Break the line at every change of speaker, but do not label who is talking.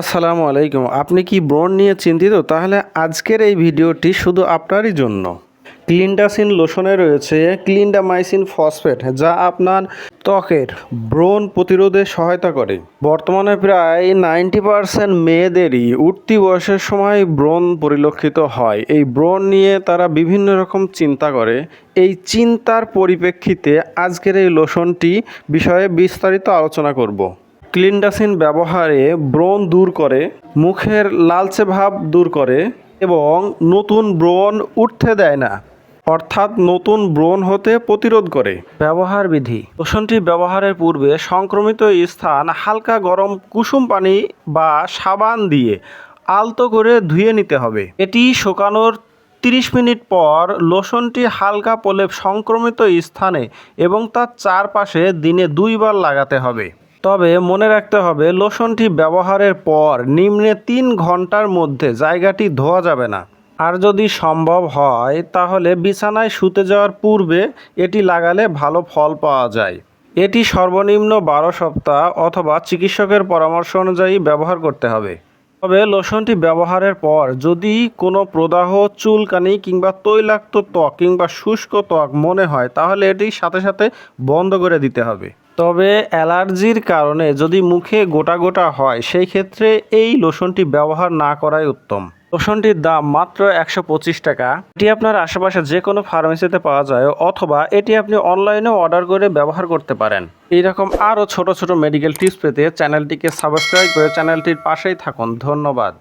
আসসালামু আলাইকুম। আপনি কি ব্রণ নিয়ে চিন্তিত? তাহলে আজকের এই ভিডিওটি শুধু আপনারই জন্য। ক্লিনডাসিন লোশনে রয়েছে ক্লিনডামাইসিন ফসফেট, যা আপনার ত্বকের ব্রণ প্রতিরোধে সহায়তা করে। বর্তমানে প্রায় নাইনটি পার্সেন্ট মেয়েদেরই উঠতি বয়সের সময় ব্রণ পরিলক্ষিত হয়। এই ব্রণ নিয়ে তারা বিভিন্ন রকম চিন্তা করে। এই চিন্তার পরিপ্রেক্ষিতে আজকের এই লোশনটি বিষয়ে বিস্তারিত আলোচনা করব। ক্লিনডাসিন ব্যবহারে ব্রণ দূর করে, মুখের লালচে ভাব দূর করে এবং নতুন ব্রণ উঠতে দেয় না, অর্থাৎ নতুন ব্রণ হতে প্রতিরোধ করে। ব্যবহার বিধি। লোশনটি ব্যবহারের পূর্বে সংক্রমিত স্থান হালকা গরম কুসুম পানি বা সাবান দিয়ে আলতো করে ধুয়ে নিতে হবে। এটি শুকানোর 30 মিনিট পর লোশনটি হালকা প্রলেপ সংক্রমিত স্থানে এবং তার চারপাশে দিনে দুইবার লাগাতে হবে। তবে মনে রাখতে হবে, লোশনটি ব্যবহারের পর নিম্নে তিন ঘণ্টার মধ্যে জায়গাটি ধোয়া যাবে না। আর যদি সম্ভব হয়, তাহলে বিছানায় শুতে যাওয়ার পূর্বে এটি লাগালে ভালো ফল পাওয়া যায়। এটি সর্বনিম্ন বারো সপ্তাহ অথবা চিকিৎসকের পরামর্শ অনুযায়ী ব্যবহার করতে হবে। তবে লোশনটি ব্যবহারের পর যদি কোনো প্রদাহ, চুলকানি কিংবা তৈলাক্ত ত্বক কিংবা শুষ্ক ত্বক মনে হয়, তাহলে এটি সাথে সাথে বন্ধ করে দিতে হবে। তবে অ্যালার্জির কারণে যদি মুখে গোটা গোটা হয়, সেই ক্ষেত্রে এই লোশনটি ব্যবহার না করাই উত্তম। লোশনটির দাম মাত্র একশো পঁচিশ টাকা। এটি আপনার আশেপাশে যে কোনো ফার্মেসিতে পাওয়া যায় অথবা এটি আপনি অনলাইনেও অর্ডার করে ব্যবহার করতে পারেন। এইরকম আরও ছোট ছোট মেডিকেল টিপস পেতে চ্যানেলটিকে সাবস্ক্রাইব করে চ্যানেলটির পাশেই থাকুন। ধন্যবাদ।